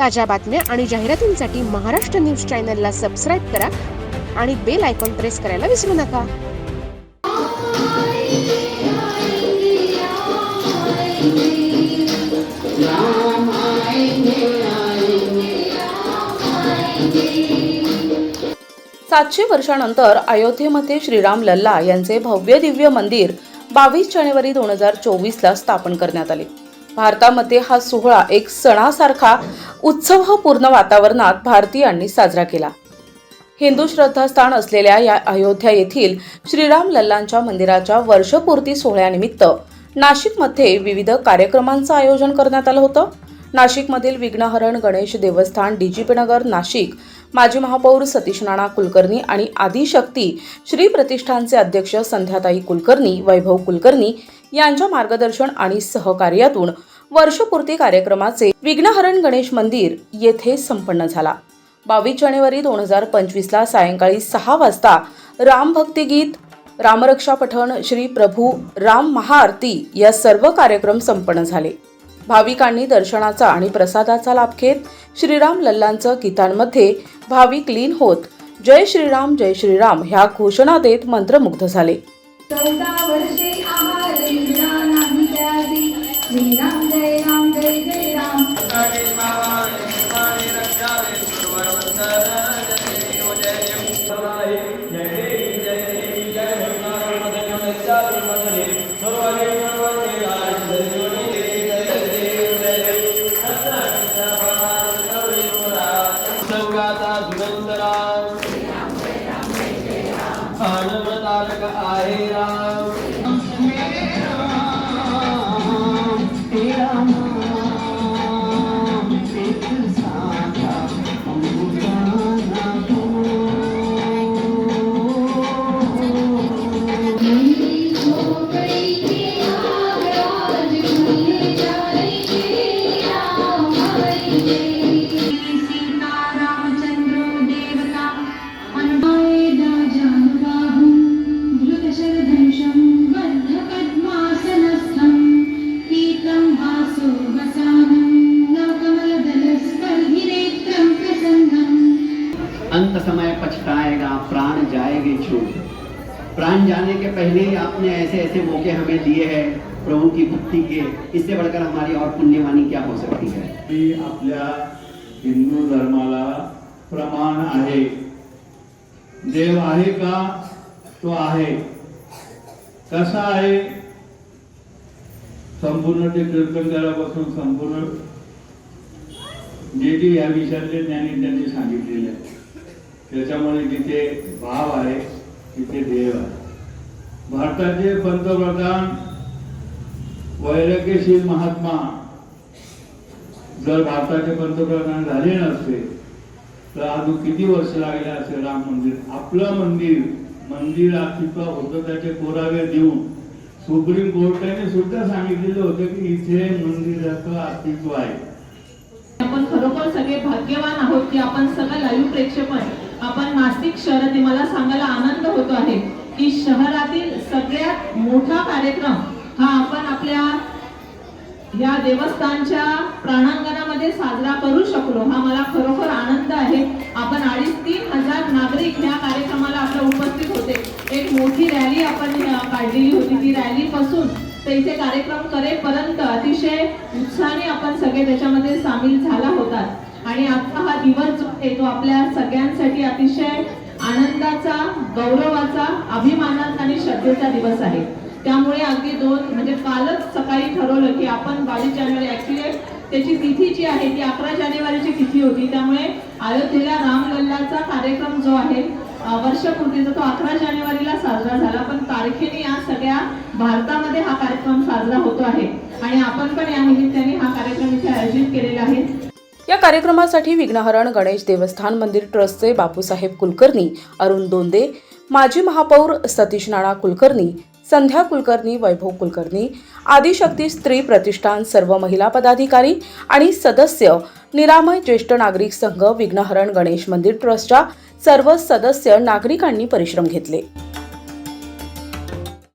ताज्या बातम्या आणि जाहिरातींसाठी महाराष्ट्र न्यूज चॅनलला सबस्क्राईब करा आणि बेल आयकॉन प्रेस करायला विसरू नका. सातशे वर्षानंतर अयोध्येमध्ये श्रीराम लल्ला यांचे भव्य दिव्य मंदिर बावीस जानेवारी दोन हजार चोवीसला स्थापन करण्यात आले. भारतामध्ये हा सोहळा एक सणासारखा उत्सवपूर्ण वातावरणात भारतीयांनी साजरा केला. हिंदू श्रद्धास्थान असलेल्या या अयोध्या येथील श्रीराम लल्लांच्या मंदिराच्या वर्षपूर्ती सोहळ्यानिमित्त नाशिकमध्ये विविध कार्यक्रमांचं आयोजन करण्यात आलं होतं. नाशिकमधील विघ्नहरण गणेश देवस्थान डीजीपीनगर नाशिक माजी महापौर सतीश नाना कुलकर्णी आणि आदिशक्ती श्री प्रतिष्ठानचे अध्यक्ष संध्याताई कुलकर्णी वैभव कुलकर्णी यांच्या मार्गदर्शन आणि सहकार्यातून वर्षपूर्ती कार्यक्रमाचे विघ्नहरण गणेश मंदिर येथे संपन्न झाला. बावीस जानेवारी दोन हजार पंचवीसला सायंकाळी सहा वाजता रामभक्तिगीत रामरक्षा पठण श्री प्रभू राम महाआरती या सर्व कार्यक्रम संपन्न झाले. भाविकांनी दर्शनाचा आणि प्रसादाचा लाभ घेत श्रीराम लल्लांचं गीतांमध्ये भाविक लीन होत. जय श्रीराम जय श्रीराम ह्या घोषणा देत मंत्रमुग्ध झाले. आनंदतारक आहे राम सीता अंत समय पछताएगा, प्राण जाएगी छूट। प्राण जाने के पहले ही आपने ऐसे ऐसे मौके हमें दिए हैं, प्रभु की भक्ति के। इससे बढ़कर हमारी और पुण्यवानी क्या हो सकती है? ही आपल्या हिंदू धर्माला प्रमाण आहे। देव आहे का? तो आहे। कसा आहे? संपूर्ण ते कीर्तनकारापासून संपूर्ण जे जे या विषयातले ज्ञानी त्यांनी सांगितलेले आहे त्याच्यामुळे जिथे भाव आहे तिथे देव आहे. भारताचे पंतप्रधान वैराग्यशील महात्मा जर भारताचे पंतप्रधान झाले नसते तर अजून किती वर्ष लागले असे राम मंदिर? आपलं मंदिर मंदिर अस्तित्व होतं त्याचे पुरावे देऊन सुप्रीम कोर्टाने सुद्धा सांगितलेलं होतं की इथे मंदिराचं अस्तित्व आहे. आपण खरोखर सगळे भाग्यवान आहोत की आपण सगळं लाईव्ह प्रेक्षेपण आपण नाशिक शहरात मला सांगायला आनंद होतो आहे की शहरातील सगळ्यात मोठा कार्यक्रम हा आपण आपल्या या देवस्थानच्या प्राणांगणामध्ये साजरा करू शकलो. हा मला खरोखर आनंद आहे. आपण अडीच तीन हजार नागरिक या कार्यक्रमाला आपल्या उपस्थित होते. एक मोठी रॅली आपण होती पासून कार्यक्रम करेपर्यंत अतिशय उत्साहाने आपण सगळे त्याच्यामध्ये सामील झाला होता आणि आजचा हा दिवस जो आहे तो आपल्या सगळ्यांसाठी अतिशय आनंदाचा गौरवाचा अभिमानाचा आणि श्रद्धेचा दिवस आहे. त्यामुळे अगदी दोन म्हणजे कालच सकाळी ठरवलं की आपण बावीस जानेवारी ऍक्च्युली त्याची तिथी जी आहे ती अकरा जानेवारीची तिथी होती. त्यामुळे अयोध्येला रामलल्लाचा कार्यक्रम जो आहे वर्षपूर्तीचा तो अकरा जानेवारीला साजरा झाला पण तारखेने या सगळ्या भारतामध्ये हा कार्यक्रम साजरा होतो आहे. आणि आपण पण या निमित्ताने हा कार्यक्रम इथे आयोजित केलेला आहे. या कार्यक्रमासाठी विघ्नहरण गणेश देवस्थान मंदिर ट्रस्टचे बापूसाहेब कुलकर्णी अरुण दोंदे माजी महापौर सतीश नाणा कुलकर्णी संध्या कुलकर्णी वैभव कुलकर्णी आदिशक्ती स्त्री प्रतिष्ठान सर्व महिला पदाधिकारी आणि सदस्य निरामय ज्येष्ठ नागरिक संघ विघ्नहरण गणेश मंदिर ट्रस्टच्या सर्व सदस्य नागरिकांनी परिश्रम घेतले.